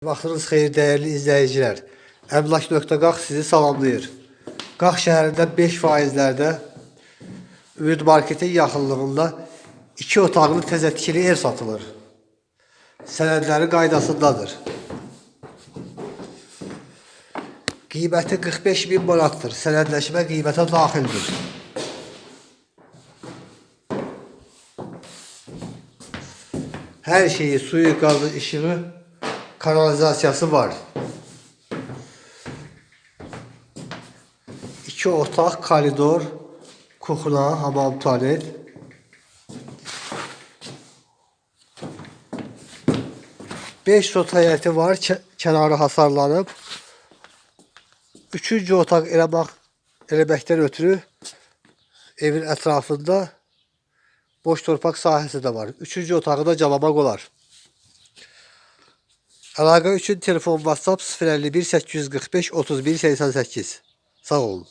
Vaxtınız xeyir dəyərli izləyicilər. Əmlak.qalx sizi salamlayır. Qalx şəhərində 5 faizlərdə Ümid Marketin yaxınlığında 2 otaqlı təzə tikili ev satılır. Sənədləri qaydasındadır. Qiyməti 45 min manatdır. Sənədləşmə qiymətə daxildir. Hər şeyi, suyu, qazı, işığı, kanalizasiyası var. İki otaq, koridor, kuxna, hamam, tualet. Beş sot həyəti var, kə- kənarı hasarlanıb. Üçüncü otaq eləmək, eləməkdən ötürü evin ətrafında boş torpaq sahəsi də var. Üçüncü otağı da calamaq olar. Əlaqə üçün telefon WhatsApp 051 845 31 88. Sağ olun.